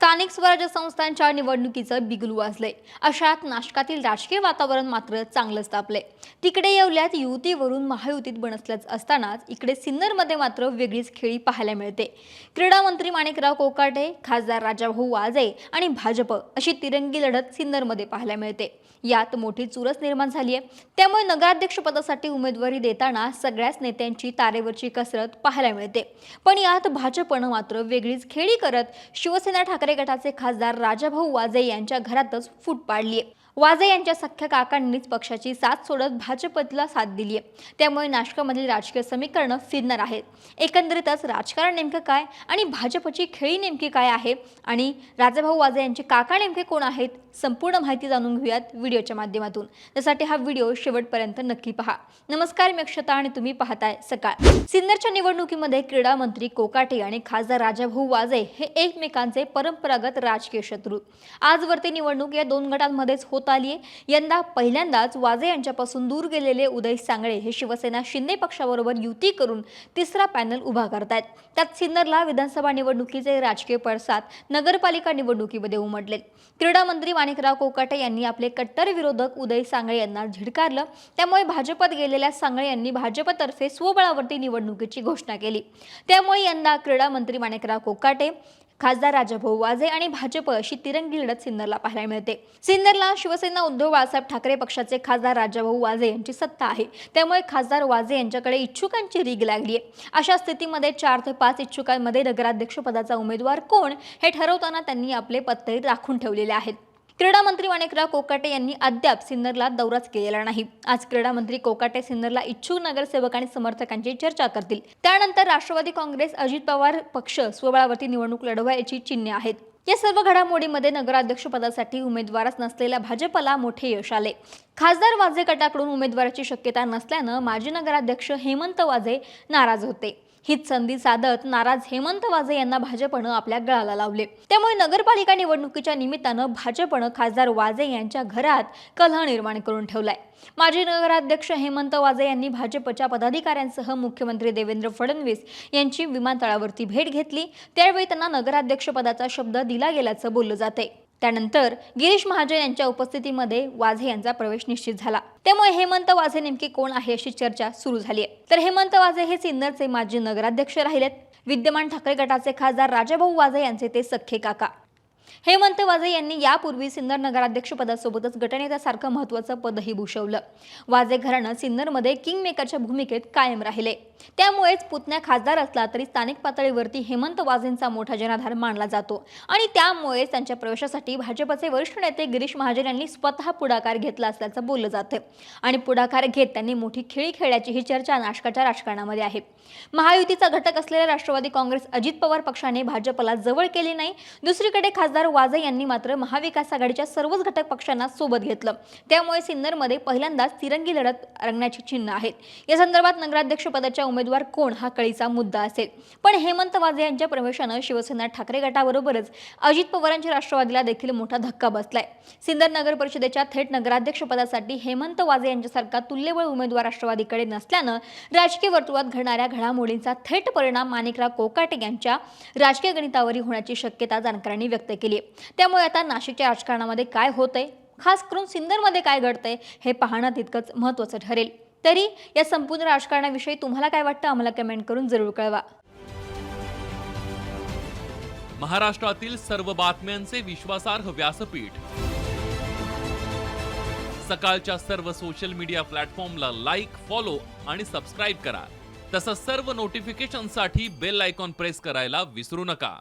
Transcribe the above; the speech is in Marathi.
स्थानिक स्वराज्य संस्थांच्या निवडणुकीचं बिगुल वाजलंय. अशात नाशकातील राजकीय वातावरण मात्र चांगलंच तापले तिकडे येवल्यात युतीवरून महायुतीत बनसल्याच असतानाच इकडे सिन्नरमध्ये मात्र वेगळीच खेळी पाहायला मिळते. क्रीडा मंत्री माणिकराव कोकाटे खासदार राजाभाऊ वाजे आणि भाजप अशी तिरंगी लढत सिन्नरमध्ये पाहायला मिळते. यात मोठी चुरस निर्माण झाली आहे त्यामुळे नगराध्यक्षपदासाठी उमेदवारी देताना सगळ्याच नेत्यांची तारेवरची कसरत पाहायला मिळते. पण यात भाजपनं मात्र वेगळीच खेळी करत शिवसेना ठाकरे गटाचे खासदार राजाभाऊ वाजे यांच्या घरातच फूट पाडली आहे वाजे यांच्या सख्या काकांनीच पक्षाची साथ सोडत भाजपला साथ दिली आहे. त्यामुळे नाशकामधील राजकीय समीकरणं फिरणार आहेत. एकंदरीतच राजकारण नेमकं काय आणि भाजपची खेळी नेमकी काय आहे आणि राजाभाऊ वाजे यांचे काका नेमके कोण आहेत संपूर्ण माहिती जाणून घेऊयात व्हिडिओच्या माध्यमातून. त्यासाठी हा व्हिडिओ शेवटपर्यंत नक्की पहा. नमस्कार मी अक्षता आणि तुम्ही पाहताय सकाळ. सिन्नरच्या निवडणुकीमध्ये क्रीडा मंत्री कोकाटे आणि खासदार राजाभाऊ वाजे हे एकमेकांचे परंपरागत राजकीय शत्रू. आजवरती निवडणूक या दोन गटांमध्येच होत आली आहे यंदा पहिल्यांदाच वाजे यांच्यापासून दूर गेलेले उदय सांगळे हे शिवसेना शिंदे पक्षाबरोबर युती करून तिसरा पॅनल उभा करतायत. त्यात सिन्नरला विधानसभा निवडणुकीचे राजकीय पडसाद नगरपालिका निवडणुकीमध्ये उमटले. क्रीडा मंत्री माणिकराव कोकाटे यांनी आपले कट्टर विरोधक उदय सांगळे यांना झिडकारलं. त्यामुळे भाजपत गेलेल्या सांगळे यांनी भाजपतर्फे स्वबळावरती निवडणुकीची घोषणा केली. त्यामुळे यंदा क्रीडा मंत्री माणिकराव कोकाटे खासदार राजाभाऊ वाजे आणि भाजप अशी तिरंगी लढत सिन्नरला पाहायला मिळते. सिन्नरला शिवसेना उद्धव बाळासाहेब ठाकरे पक्षाचे खासदार राजाभाऊ वाजे यांची सत्ता आहे. त्यामुळे खासदार वाजे यांच्याकडे इच्छुकांची रीग लागली आहे. अशा स्थितीमध्ये चार ते पाच इच्छुकांमध्ये नगराध्यक्ष पदाचा उमेदवार कोण हे ठरवताना त्यांनी आपले पत्ते राखून ठेवलेले आहेत. क्रीडा मंत्री माणिकराव कोकाटे यांनी अद्याप सिन्नरला दौराच केलेला नाही. आज क्रीडा मंत्री कोकाटे सिन्नरला इच्छुक नगरसेवक आणि समर्थकांची चर्चा करतील. त्यानंतर राष्ट्रवादी काँग्रेस अजित पवार पक्ष स्वबळावरती निवडणूक लढवायची चिन्हे आहेत. या सर्व घडामोडीमध्ये नगराध्यक्षपदासाठी उमेदवारच नसलेल्या भाजपला मोठे यश आले. खासदार वाजे गटाकडून उमेदवाराची शक्यता नसल्यानं माजी नगराध्यक्ष हेमंत वाजे नाराज होते. हीच संधी साधत नाराज हेमंत वाजे यांना भाजपनं आपल्या गळाला लावले. त्यामुळे नगरपालिका निवडणुकीच्या निमित्तानं भाजपनं खासदार वाजे यांच्या घरात कलह निर्माण करून ठेवलाय. माजी नगराध्यक्ष हेमंत वाजे यांनी भाजपच्या पदाधिकाऱ्यांसह मुख्यमंत्री देवेंद्र फडणवीस यांची विमानतळावरती भेट घेतली. त्यावेळी त्यांना नगराध्यक्षपदाचा शब्द दिला गेल्याचं बोललं जाते त्यानंतर गिरीश महाजन यांच्या उपस्थितीमध्ये वाझे यांचा प्रवेश निश्चित झाला. त्यामुळे हेमंत वाझे नेमके कोण आहे अशी चर्चा सुरू झाली आहे. तर हेमंत वाझे हे सिन्नरचे माजी नगराध्यक्ष राहिलेत. विद्यमान ठाकरे गटाचे खासदार राजाभाऊ वाझे यांचे ते सख्खे काका. हेमंत वाजे यांनी यापूर्वी सिन्नर नगराध्यक्ष पदासोबतच गटनेत्यासारखं महत्वाचं पदही भूषवलं. वाजे घराणं सिन्नरमध्ये किंग मेकरच्या भूमिकेत कायम राहिले. त्यामुळेच पुतण्या खासदार असला तरी स्थानिक पातळीवरती हेमंत वाजेंचा मोठा जनाधार मानला जातो. आणि त्यामुळेच त्यांच्या प्रवेशासाठी भाजपचे वरिष्ठ नेते गिरीश महाजन यांनी स्वतः पुढाकार घेतला असल्याचं बोललं जातं. आणि पुढाकार घेत त्यांनी मोठी खेळी खेळल्याची ही चर्चा नाशकाच्या राजकारणामध्ये आहे. महायुतीचा घटक असलेल्या राष्ट्रवादी काँग्रेस अजित पवार पक्षाने भाजपला जवळ केली नाही. दुसरीकडे खासदार वाजे यांनी मात्र महाविकास आघाडीच्या सर्वच घटक पक्षांना सोबत घेतलं. त्यामुळे सिन्नरमध्ये पहिल्यांदाच तिरंगी लढत रंगण्याची चिन्ह आहेत. या संदर्भात नगराध्यक्ष पदाच्या उमेदवार कोण हा कळीचा मुद्दा असेल. पण हेमंत वाजे यांच्या प्रवेशानं शिवसेना ठाकरे गटाबरोबरच अजित पवारांच्या राष्ट्रवादीला देखील मोठा धक्का बसलाय. सिन्नर नगर परिषदेच्या थेट नगराध्यक्ष पदासाठी हेमंत वाजे यांच्यासारखा तुल्यबळ उमेदवार राष्ट्रवादीकडे नसल्यानं राजकीय वर्तुळात घडणाऱ्या घडामोडींचा थेट परिणाम माणिकराव कोकाटे यांच्या राजकीय गणितावरी होण्याची शक्यता जाणकारांनी व्यक्त केली. केली त्यामुळे आता नाशिकच्या राजकारणामध्ये काय होतंय? खास करून सिन्नरमध्ये काय घडतंय? हे पाहणं तितकंच महत्त्वाचं ठरेल. तरी या संपूर्ण राजकारणाविषयी तुम्हाला काय वाटतं? आम्हाला कमेंट करून जरूर कळवा. महाराष्ट्रातील सर्व बातम्यांचे विश्वासार्ह व्यासपीठ. सकाळच्या सर्व सोशल मीडिया प्लॅटफॉर्मला लाईक फॉलो आणि सबस्क्राईब करा. तसंच सर्व नोटिफिकेशनसाठी बेल आयकॉन प्रेस करायला विसरू नका.